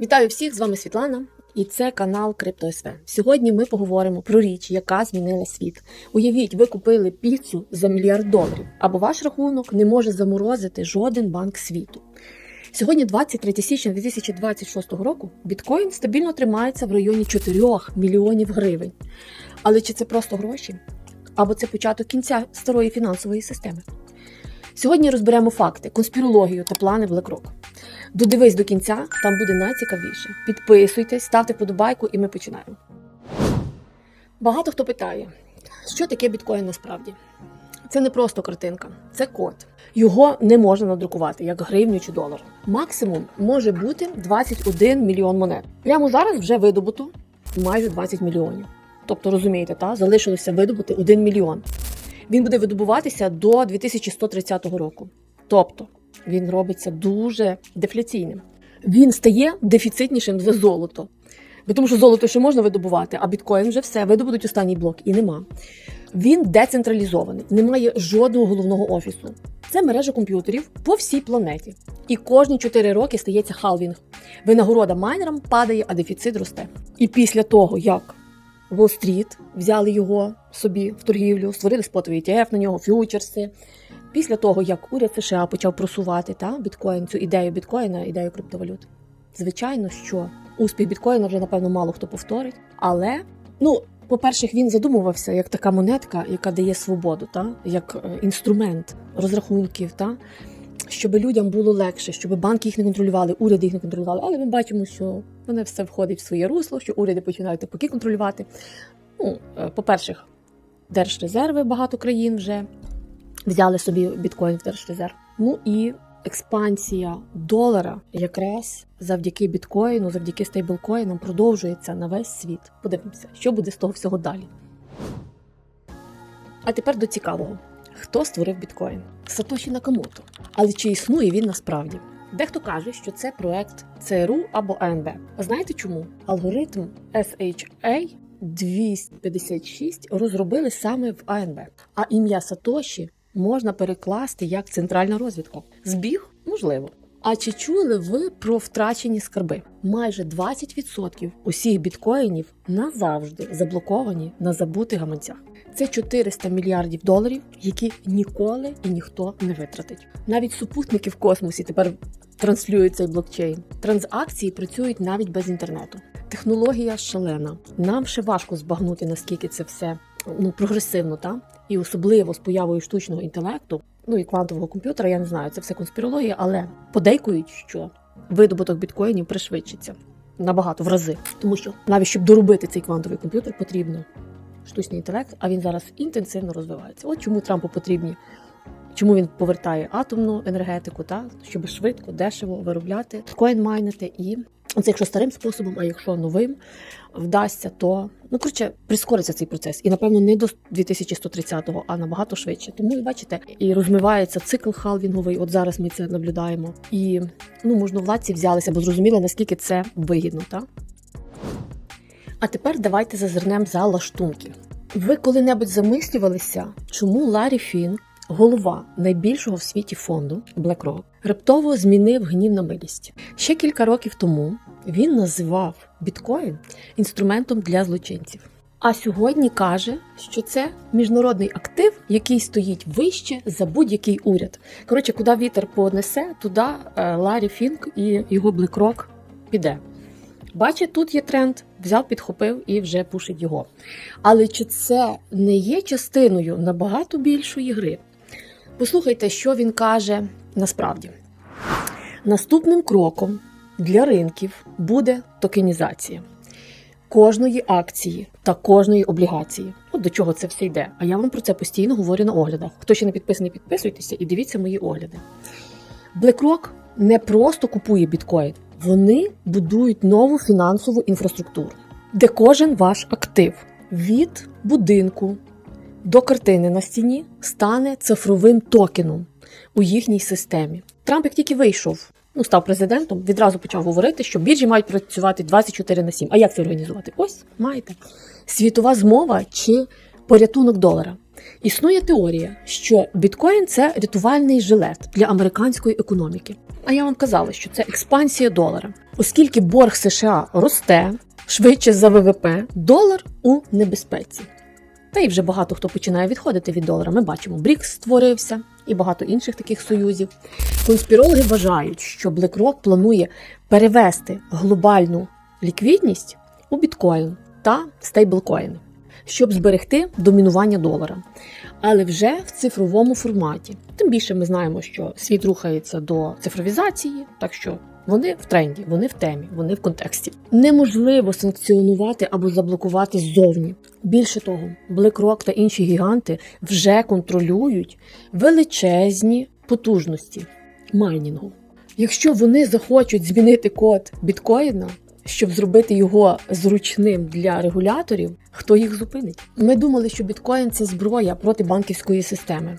Вітаю всіх! З вами Світлана, і це канал CryptoSV. Сьогодні ми поговоримо про річ, яка змінила світ. Уявіть, ви купили піцу за мільярд доларів, або ваш рахунок не може заморозити жоден банк світу. Сьогодні, 23 січня 2026 року, біткоін стабільно тримається в районі 4 мільйонів гривень. Але чи це просто гроші? Або це початок кінця старої фінансової системи? Сьогодні розберемо факти, конспірологію та плани BlackRock. Додивись до кінця, там буде найцікавіше. Підписуйтесь, ставте вподобайку, і ми починаємо. Багато хто питає, що таке біткоін насправді? Це не просто картинка, це код. Його не можна надрукувати як гривню чи долар. Максимум може бути 21 мільйон монет. Прямо зараз вже видобуто майже 20 мільйонів. Тобто, розумієте, та залишилося видобути 1 мільйон. Він буде видобуватися до 2130 року. Тобто він робиться дуже дефляційним. Він стає дефіцитнішим за золото. Бо Тому що золото ще можна видобувати, а біткоін вже все видобудуть останній блок і нема. Він децентралізований, немає жодного головного офісу. Це мережа комп'ютерів по всій планеті. І кожні 4 роки стається халвінг. Винагорода майнерам падає, а дефіцит росте. І після того, як Уолл-стріт взяли його собі в торгівлю, створили спотовий ETF на нього, ф'ючерси. Після того, як уряд США почав просувати та, біткоін, цю ідею біткоїна, ідею криптовалют. Звичайно, що успіх біткоїна вже, напевно, мало хто повторить. Але, ну, по-перше, він задумувався як така монетка, яка дає свободу, та, як е, інструмент розрахунків, та, щоб людям було легше, щоб банки їх не контролювали, уряди їх не контролювали. Але ми бачимо, що воно все входить в своє русло, що уряди починають навпаки контролювати. Ну, е, по-перше, держрезерви багато країн вже взяли собі біткоін в держрезерв. Ну і експансія долара якраз завдяки біткоїну, завдяки стейблкоїнам продовжується на весь світ. Подивимося, що буде з того всього далі. А тепер до цікавого. Хто створив біткоін? Сатоші Накамото. Але чи існує він насправді? Дехто каже, що це проект ЦРУ або АНБ. Знаєте чому? Алгоритм SHA 256 розробили саме в АНБ, а ім'я Сатоші можна перекласти як центральна розвідка. Збіг можливо. А чи чули ви про втрачені скарби? Майже 20% усіх біткоїнів назавжди заблоковані на забутих гаманцях. Це 400 мільярдів доларів, які ніколи і ніхто не витратить. Навіть супутники в космосі тепер транслюють цей блокчейн. Транзакції працюють навіть без інтернету. Технологія шалена. Нам ще важко збагнути, наскільки це все ну прогресивно, та і особливо з появою штучного інтелекту, ну і квантового комп'ютера. Я не знаю, це все конспірологія, але подейкують, що видобуток біткоїнів пришвидшиться набагато в рази, тому що навіть щоб доробити цей квантовий комп'ютер, потрібно штучний інтелект, а він зараз інтенсивно розвивається. От чому Трампу потрібні. Чому він повертає атомну енергетику, та щоб швидко, дешево виробляти, коін майнити і Оце якщо старим способом, а якщо новим вдасться, то ну коротше прискориться цей процес. І напевно не до 2130-го, а набагато швидше. Тому бачите, і розмивається цикл халвінговий. От зараз ми це наблюдаємо. І ну можновладці взялися, бо зрозуміли, наскільки це вигідно, так? А тепер давайте зазирнемо за лаштунки. Ви коли-небудь замислювалися, чому Ларі Фін, голова найбільшого в світі фонду BlackRock, раптово змінив гнів на милість. Ще кілька років тому він називав біткоін інструментом для злочинців. А сьогодні каже, що це міжнародний актив, який стоїть вище за будь-який уряд. Коротше, куди вітер понесе, туди е, Ларі Фінк і його BlackRock піде. Бачить, тут є тренд, взяв, підхопив і вже пушить його. Але чи це не є частиною набагато більшої гри? Послухайте, що він каже насправді. Наступним кроком для ринків буде токенізація кожної акції та кожної облігації. От до чого це все йде. А я вам про це постійно говорю на оглядах. Хто ще не підписаний, підписуйтеся і дивіться мої огляди. BlackRock не просто купує біткоін, вони будують нову фінансову інфраструктуру, де кожен ваш актив від будинку до картини на стіні стане цифровим токеном у їхній системі. Трамп, як тільки вийшов, ну став президентом, відразу почав говорити, що біржі мають працювати 24 на 7. А як це організувати? Ось маєте світова змова чи Порятунок долара. Існує теорія, що біткоін це рятувальний жилет для американської економіки. А я вам казала, що це експансія долара, оскільки борг США росте швидше за ВВП, долар у небезпеці. Та й вже багато хто починає відходити від долара. Ми бачимо, БРІКС створився і багато інших таких союзів. Конспірологи вважають, що BlackRock планує перевести глобальну ліквідність у біткоін та стейблкоїни, щоб зберегти домінування долара. Але вже в цифровому форматі. Тим більше ми знаємо, що світ рухається до цифровізації, так що вони в тренді, вони в темі, вони в контексті. Неможливо санкціонувати або заблокувати ззовні. Більше того, BlackRock та інші гіганти вже контролюють величезні потужності майнінгу. Якщо вони захочуть змінити код біткоїна, щоб зробити його зручним для регуляторів, хто їх зупинить? Ми думали, що біткоін це зброя проти банківської системи.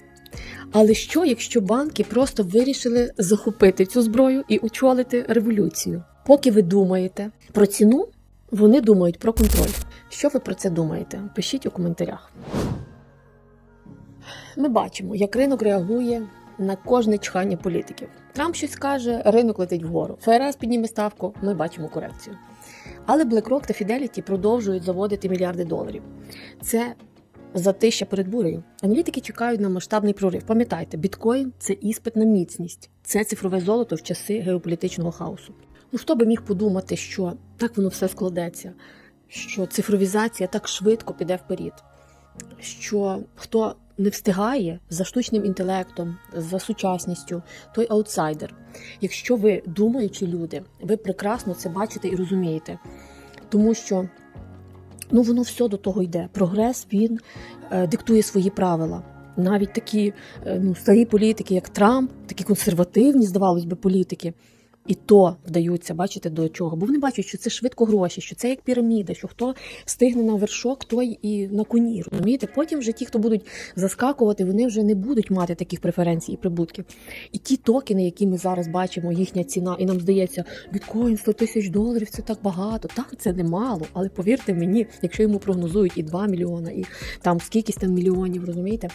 Але що, якщо банки просто вирішили захопити цю зброю і очолити революцію? Поки ви думаєте про ціну, вони думають про контроль. Що ви про це думаєте? Пишіть у коментарях. Ми бачимо, як ринок реагує на кожне чхання політиків. Трамп щось каже, ринок летить вгору. ФРС підніме ставку, ми бачимо корекцію. Але BlackRock та Fidelity продовжують заводити мільярди доларів. Це затища перед бурею. Аналітики чекають на масштабний прорив. Пам'ятайте, біткоін це іспит на міцність, це цифрове золото в часи геополітичного хаосу. Ну хто би міг подумати, що так воно все складеться, що цифровізація так швидко піде вперед, що хто не встигає за штучним інтелектом, за сучасністю, той аутсайдер. Якщо ви думаючі люди, ви прекрасно це бачите і розумієте, тому що ну воно все до того йде. Прогрес він е, диктує свої правила. Навіть такі е, ну, старі політики, як Трамп, такі консервативні, здавалось би, політики, і то вдаються, бачите, до чого. Бо вони бачать, що це швидко гроші, що це як піраміда, що хто встигне на вершок, той і на коні. Розумієте? Потім вже ті, хто будуть заскакувати, вони вже не будуть мати таких преференцій і прибутків. І ті токени, які ми зараз бачимо, їхня ціна, і нам здається, біткоін 100 тисяч доларів це так багато. Так, це немало, але повірте мені, якщо йому прогнозують і 2 мільйона, і там скількись там мільйонів, розумієте?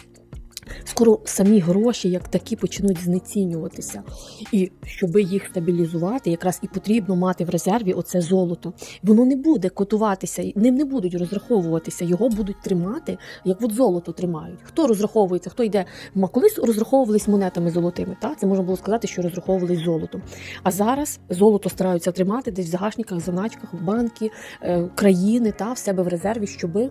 Скоро самі гроші, як такі, почнуть знецінюватися. І щоб їх стабілізувати, якраз і потрібно мати в резерві оце золото. Воно не буде котуватися, ним не будуть розраховуватися, його будуть тримати, як от золото тримають. Хто розраховується, хто йде. Ма колись розраховувались монетами золотими. Та? Це можна було сказати, що розраховувались золотом. А зараз золото стараються тримати десь в загашниках, заначках, в банки, е, країни та в себе в резерві, щоби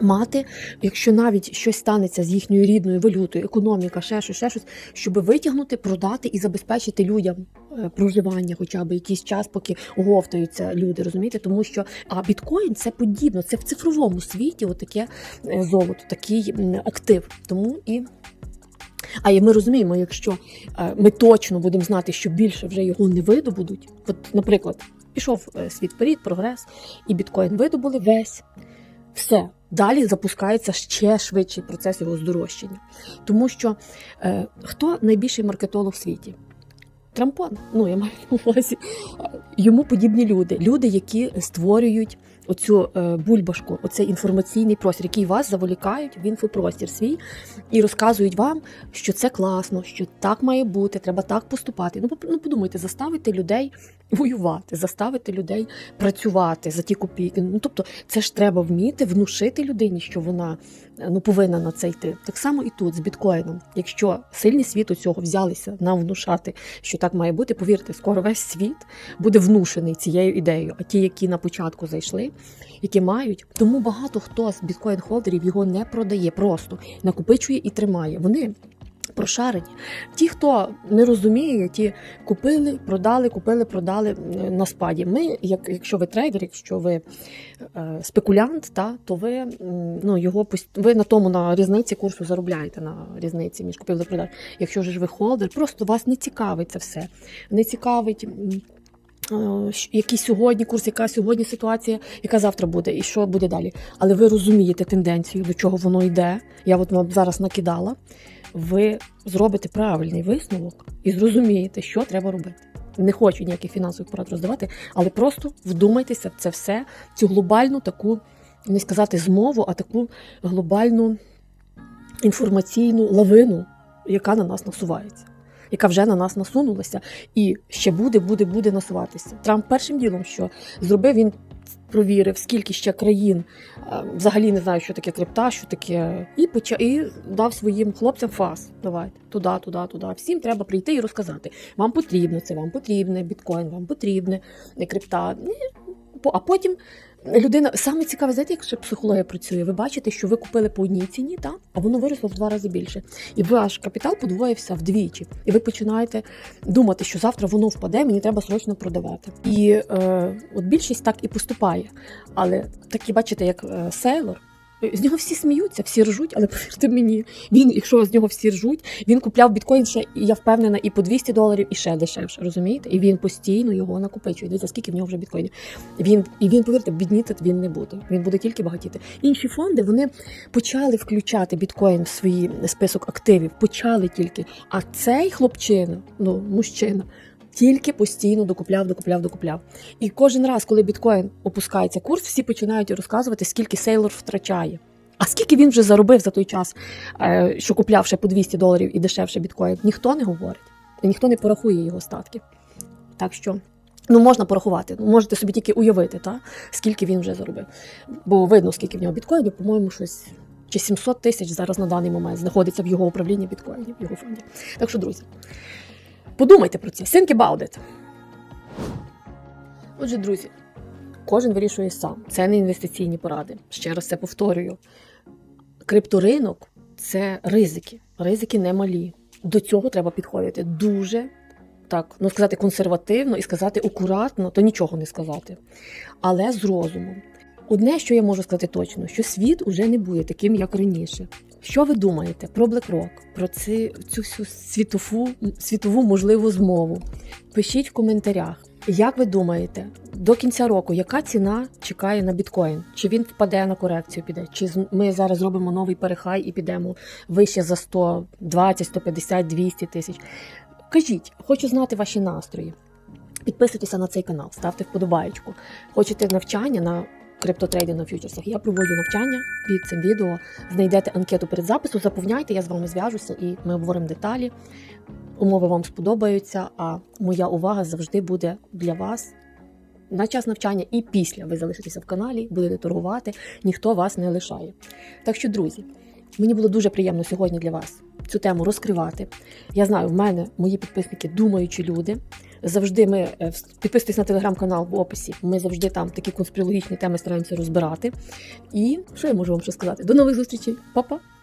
мати, якщо навіть щось станеться з їхньою рідною валютою, економіка, ще щось, ще щось, щоб витягнути, продати і забезпечити людям е, проживання, хоча б якийсь час, поки оговтаються люди, розумієте? Тому що а біткоін це подібно, це в цифровому світі, отаке е, золото, такий актив. Тому і. А і ми розуміємо, якщо е, ми точно будемо знати, що більше вже його не видобудуть. От, наприклад, пішов світ вперед, прогрес, і біткоін видобули весь. Все, далі запускається ще швидший процес його здорожчання. Тому що е, хто найбільший маркетолог в світі? Трампон. Ну, я маю на увазі йому подібні люди. Люди, які створюють оцю е, бульбашку, оцей інформаційний простір, який вас заволікають в інфопростір свій і розказують вам, що це класно, що так має бути, треба так поступати. Ну, ну подумайте, заставити людей воювати, заставити людей працювати за ті копійки. Ну тобто, це ж треба вміти внушити людині, що вона е, ну повинна на це йти. Так само і тут з біткоїном. Якщо сильні світ у цього взялися нам внушати, що так має бути, повірте, скоро весь світ буде внушений цією ідеєю. А ті, які на початку зайшли, які мають, тому багато хто з біткоін-холдерів його не продає, просто накопичує і тримає. Вони. Прошарені. Ті, хто не розуміє, ті купили, продали, купили, продали на спаді. Ми, як якщо ви трейдер, якщо ви е, спекулянт, та то ви ну його ви на тому на різниці курсу заробляєте на різниці між купівлею і продаж. Якщо ж ви холдер, просто вас не цікавить це все. Не цікавить. Який сьогодні курс, яка сьогодні ситуація, яка завтра буде, і що буде далі. Але ви розумієте тенденцію, до чого воно йде. Я от вам зараз накидала. Ви зробите правильний висновок і зрозумієте, що треба робити. Не хочу ніяких фінансових порад роздавати, але просто вдумайтеся в це все, цю глобальну таку не сказати змову, а таку глобальну інформаційну лавину, яка на нас насувається, яка вже на нас насунулася, і ще буде, буде, буде насуватися. Трамп першим ділом, що зробив, він провірив, скільки ще країн е, взагалі не знаю, що таке крипта, що таке, і поча і дав своїм хлопцям фас. Давайте туди, туди, туди. Всім треба прийти і розказати. Вам потрібно це, вам потрібне біткоін, вам потрібне крипта. Ні, А потім людина саме цікаве, знаєте, якщо психологія працює. Ви бачите, що ви купили по одній ціні, та а воно виросло в два рази більше. І ваш капітал подвоївся вдвічі. І ви починаєте думати, що завтра воно впаде, мені треба срочно продавати. І е, от більшість так і поступає. Але такі, бачите, як е, Сейлор. З нього всі сміються, всі ржуть, але повірте мені, він, якщо з нього всі ржуть, він купляв біткоін ще, я впевнена, і по 200 доларів, і ще дешевше, розумієте? І він постійно його накопичує. Дивіться, скільки в нього вже біткоїнів. Він і він, повірте, бідніти він не буде. Він буде тільки багатіти. Інші фонди вони почали включати біткоін в свій список активів, почали тільки. А цей хлопчина, ну мужчина, тільки постійно докупляв, докупляв, докупляв. І кожен раз, коли біткоін опускається курс, всі починають розказувати, скільки сейлор втрачає. А скільки він вже заробив за той час, е, що купляв ще по 200 доларів і дешевше біткоін, ніхто не говорить, і ніхто не порахує його статки. Так що. Ну, можна порахувати, ну, можете собі тільки уявити, та, скільки він вже заробив. Бо видно, скільки в нього біткоїнів, по-моєму, щось чи 700 тисяч зараз на даний момент знаходиться в його управлінні біткоїнів, в його фонді. Так що, друзі, подумайте про це. Think about it. Отже, друзі, кожен вирішує сам. Це не інвестиційні поради. Ще раз це повторюю. Крипторинок це ризики. Ризики немалі. До цього треба підходити дуже так, ну сказати консервативно і сказати акуратно, то нічого не сказати. Але з розумом. Одне, що я можу сказати точно, що світ уже не буде таким, як раніше. Що ви думаєте про BlackRock, про ці, цю всю світову, світову можливу змову? Пишіть в коментарях. Як ви думаєте, до кінця року яка ціна чекає на біткоін? Чи він впаде на корекцію? Піде? Чи ми зараз зробимо новий перехай і підемо вище за 120, 150, 200 тисяч? Кажіть, хочу знати ваші настрої. Підписуйтеся на цей канал, ставте вподобаєчку. Хочете навчання на криптотрейдинг на фьючерсах? Я проводжу навчання під цим відео. Знайдете анкету перед запису, заповняйте, я з вами зв'яжуся і ми обговоримо деталі. Умови вам сподобаються, а моя увага завжди буде для вас на час навчання і після ви залишитеся в каналі, будете торгувати, ніхто вас не лишає. Так що, друзі, мені було дуже приємно сьогодні для вас цю тему розкривати. Я знаю, в мене мої підписники думаючі люди. Завжди ми е, підписуйтесь на телеграм-канал в описі. Ми завжди там такі конспірологічні теми стараємося розбирати. І що я можу вам ще сказати? До нових зустрічей, Па-па!